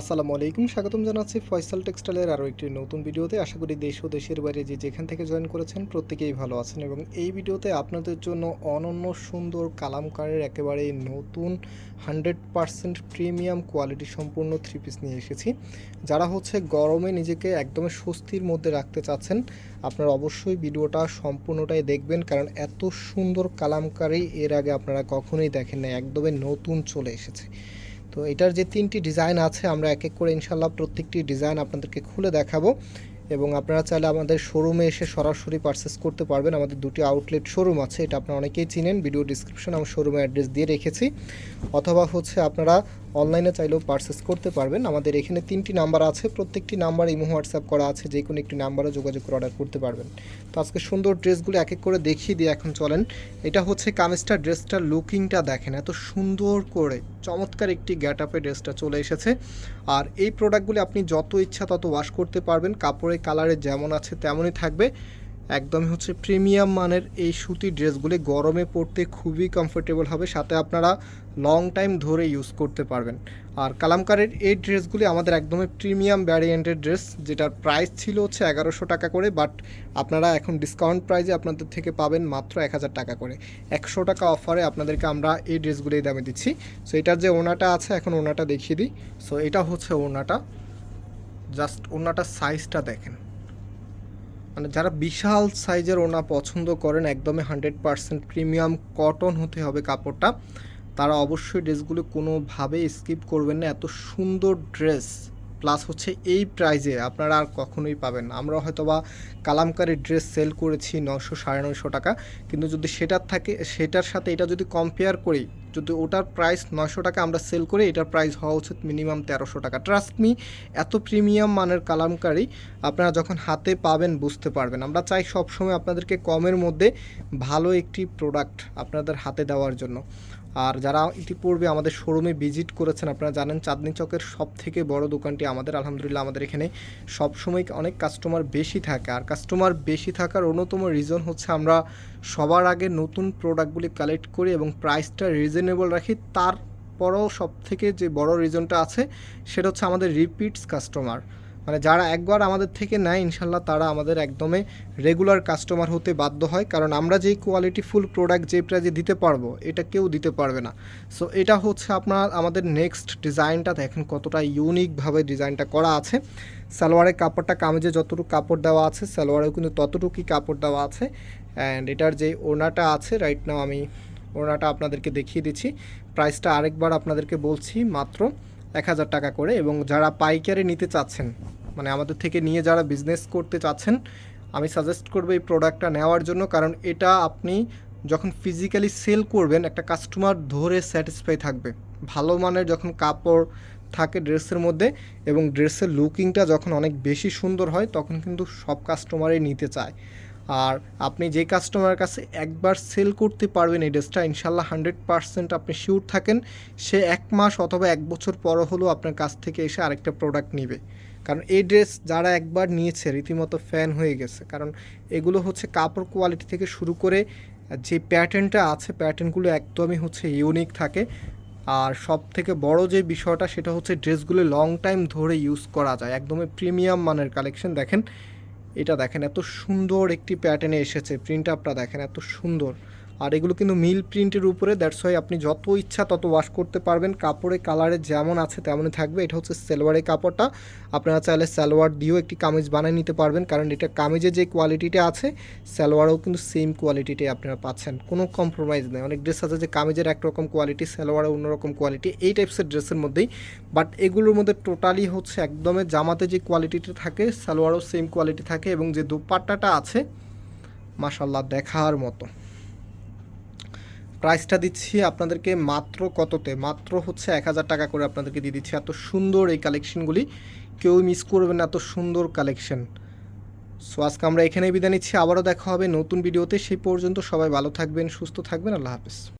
আসসালামু আলাইকুম, স্বাগতম জানাচ্ছি ফয়সাল টেক্সটাইলের আরও একটি নতুন ভিডিওতে। আশা করি দেশ ও দেশের বাইরে যে যেখান থেকে জয়েন করেছেন প্রত্যেকেই ভালো আছেন এবং এই ভিডিওতে আপনাদের জন্য অনন্য সুন্দর কালামকারের একেবারে নতুন হান্ড্রেড পারসেন্ট প্রিমিয়াম কোয়ালিটি সম্পূর্ণ থ্রি পিস নিয়ে এসেছি। যারা হচ্ছে গরমে নিজেকে একদমই স্বস্তির মধ্যে রাখতে চাচ্ছেন, আপনারা অবশ্যই ভিডিওটা সম্পূর্ণটাই দেখবেন, কারণ এত সুন্দর কালামকারি এর আগে আপনারা কখনোই দেখেন না একদমই নতুন চলে এসেছে। তো এটার যে তিনটি ডিজাইন আছে, আমরা এক এক করে ইনশাল্লাহ প্রত্যেকটি ডিজাইন আপনাদেরকে খুলে দেখাবো। এবং আপনারা চাইলে আমাদের শোরুমে এসে সরাসরি পারচেস করতে পারবেন। আমাদের দুটি আউটলেট শোরুম আছে, এটা আপনারা অনেকেই চিনেন। ভিডিও ডিসক্রিপশন আমার শোরুমের অ্যাড্রেস দিয়ে রেখেছি। অথবা হচ্ছে আপনারা অনলাইনে চাইলেও পারচেস করতে পারবেন। আমাদের এখানে তিনটি নাম্বার আছে, প্রত্যেকটি নাম্বার ইমো হোয়াটসঅ্যাপ করা আছে, যে কোনো একটি নাম্বারে যোগাযোগ করে অর্ডার করতে পারবেন। তো আজকে সুন্দর ড্রেসগুলো এক এক করে দেখিয়ে দিয়ে এখন চলেন। এটা হচ্ছে কামিজটা, ড্রেসটার লুকিংটা দেখেন, এত সুন্দর করে, চমৎকার একটি গ্যাট আপে ড্রেসটা চলে এসেছে। আর এই প্রোডাক্টগুলি আপনি যত ইচ্ছা তত ওয়াশ করতে পারবেন, কাপড়ের কালারে যেমন আছে তেমনই থাকবে। একদমই হচ্ছে প্রিমিয়াম মানের এই সুতির ড্রেসগুলি গরমে পরতে খুবই কমফোর্টেবল হবে, সাথে আপনারা লং টাইম ধরে ইউজ করতে পারবেন। আর কালামকারের এই ড্রেসগুলি আমাদের একদমই প্রিমিয়াম ভ্যারিয়েন্টের ড্রেস যেটার প্রাইস ছিল হচ্ছে এগারোশো টাকা করে বাট আপনারা এখন ডিসকাউন্ট প্রাইজে আপনাদের থেকে পাবেন মাত্র এক হাজার টাকা করে। একশো টাকা অফারে আপনাদেরকে আমরা এই ড্রেসগুলি দামে দিচ্ছি। সো এটার যে ওনাটা আছে, এখন ওনাটা দেখিয়ে দিই। সো এটা হচ্ছে ওনাটা জাস্ট ওনাটার সাইজটা দেখেন। মানে যারা বিশাল সাইজের ওনা পছন্দ করেন, একদমই হান্ড্রেড পারসেন্ট প্রিমিয়াম কটন হতে হবে কাপড়টা। তারা অবশ্যই ড্রেসগুলো কোনোভাবে স্কিপ করবেন না। এত সুন্দর ড্রেস। প্লাস হচ্ছে এই প্রাইজে আপনারা আর কখনোই পাবেন আমরা হয়তো বা কালামকারি ড্রেস সেল করেছি নশো সাড়ে নশো টাকা। কিন্তু যদি সেটার থাকে, সেটার সাথে এটা যদি কম্পেয়ার করি, যদি ওটার প্রাইস নশো টাকা আমরা সেল করি, এটার প্রাইস হওয়া উচিত মিনিমাম তেরোশো টাকা। ট্রাস্ট মি এত প্রিমিয়াম মানের কালামকারি আপনারা যখন হাতে পাবেন বুঝতে পারবেন। আমরা চাই সবসময় আপনাদেরকে কমের মধ্যে ভালো একটি প্রোডাক্ট আপনাদের হাতে দেওয়ার জন্য। আর যারা ইতিপূর্বে আমাদের শোরুমে ভিজিট করেছেন, আপনারা জানেন চাঁদনি চকের সব থেকে বড় দোকানটি আমাদের, আলহামদুলিল্লাহ আমাদের এখানে সবসময় অনেক কাস্টমার বেশি থাকে। আর কাস্টমার বেশি থাকার অন্যতম রিজন হচ্ছে আমরা সবার আগে নতুন প্রোডাক্টগুলি কালেক্ট করি এবং প্রাইসটা রিজনেবল রাখি। তারপরও সব থেকে যে বড় রিজনটা আছে, সেটা হচ্ছে আমাদের রিপিটস কাস্টমার মানে যারা একবার আমাদের থেকে নেয়, ইনশাল্লাহ তারা আমাদের একদমই রেগুলার কাস্টমার হতে বাধ্য হয়। কারণ আমরা যেই কোয়ালিটি ফুল প্রোডাক্ট যে প্রাইজে দিতে পারব, এটা কেউ দিতে পারবে না। সো এটা হচ্ছে আপনার আমাদের নেক্সট ডিজাইনটা দেখেন কতটা ইউনিকভাবে ডিজাইনটা করা আছে। সালোয়ারের কাপড়টা কামেজে যতটুকু কাপড় দেওয়া আছে, সালোয়ারেও কিন্তু ততটুকুই কাপড় দেওয়া আছে। অ্যান্ড এটার যে ওনাটা আছে রাইট নাও আমি ওনাটা আপনাদেরকে দেখিয়ে দিচ্ছি। প্রাইসটা আরেকবার আপনাদেরকে বলছি, মাত্র এক হাজার টাকা করে এবং যারা পাইকারি নিতে চাচ্ছেন মানে আমাদের থেকে নিয়ে যারা বিজনেস করতে চাচ্ছেন, আমি সাজেস্ট করব এই প্রোডাক্টটা নেওয়ার জন্য। কারণ এটা আপনি যখন ফিজিক্যালি সেল করবেন, একটা কাস্টমার ধরে স্যাটিসফাই থাকবে। ভালো মানের যখন কাপড় থাকে ড্রেসের মধ্যে এবং ড্রেসের লুকিংটা যখন অনেক বেশি সুন্দর হয়, তখন কিন্তু সব কাস্টমারই নিতে চায়। আর আপনি যে কাস্টমারের কাছে একবার সেল করতে পারবেন এই ড্রেসটা ইনশাল্লাহ হান্ড্রেড পারসেন্ট আপনি শিওর থাকেন, সে এক মাস অথবা এক বছর পর হলেও আপনার কাছ থেকে এসে আরেকটা প্রোডাক্ট নেবে। কারণ এই ড্রেস যারা একবার নিয়েছে, রীতিমতো ফ্যান হয়ে গেছে, কারণ এগুলো হচ্ছে কাপড় কোয়ালিটি থেকে শুরু করে যে প্যাটার্নটা আছে প্যাটার্নগুলো একদমই হচ্ছে ইউনিক থাকে। আর সব থেকে বড় যে বিষয়টা, সেটা হচ্ছে ড্রেসগুলো লং টাইম ধরে ইউজ করা যায়। একদমই প্রিমিয়াম মানের কালেকশন দেখেন। এটা দেখেন এত সুন্দর একটি প্যাটার্নে এসেছে প্রিন্ট আপটা দেখেন এত সুন্দর। আর এগুলো কিন্তু মিল প্রিন্টের উপরে দ্যাটস ওয়াই আপনি যত ইচ্ছা তত ওয়াশ করতে পারবেন। কাপড়ের কালারে যেমন আছে তেমনই থাকবে। এটা হচ্ছে সালোয়ারের কাপড়টা। আপনারা চাইলে সালোয়ার দিয়েও একটি কামিজ বানিয়ে নিতে পারবেন, কারণ এটা কামিজের যে কোয়ালিটিটা আছে, সালোয়ারেও কিন্তু সেম কোয়ালিটিটাই আপনারা পাচ্ছেন। কোনো কম্প্রোমাইজ নেই। অনেক ড্রেস আছে যে কামিজের একরকম কোয়ালিটি সালোয়ারে অন্যরকম কোয়ালিটি এই টাইপসের ড্রেসের মধ্যেই। বাট এগুলোর মধ্যে টোটালি হচ্ছে একদমই জামাতে যে কোয়ালিটিটা থাকে, সালোয়ারও সেম কোয়ালিটি থাকে এবং যে দুপাট্টাটা আছে মাসাল্লাহ দেখার মতো। প্রাইসটা দিচ্ছি আপনাদেরকে মাত্র কততে? মাত্র হচ্ছে এক হাজার টাকা করে আপনাদেরকে দিয়ে দিচ্ছি। এত সুন্দর এই কালেকশনগুলি। কেউ মিস করবেন না, এত সুন্দর কালেকশন। সো আজকে আমরা এখানেই বিদায় নিচ্ছি। আবারও দেখা হবে নতুন ভিডিওতে। সেই পর্যন্ত সবাই ভালো থাকবেন, সুস্থ থাকবেন। আল্লাহ হাফেজ।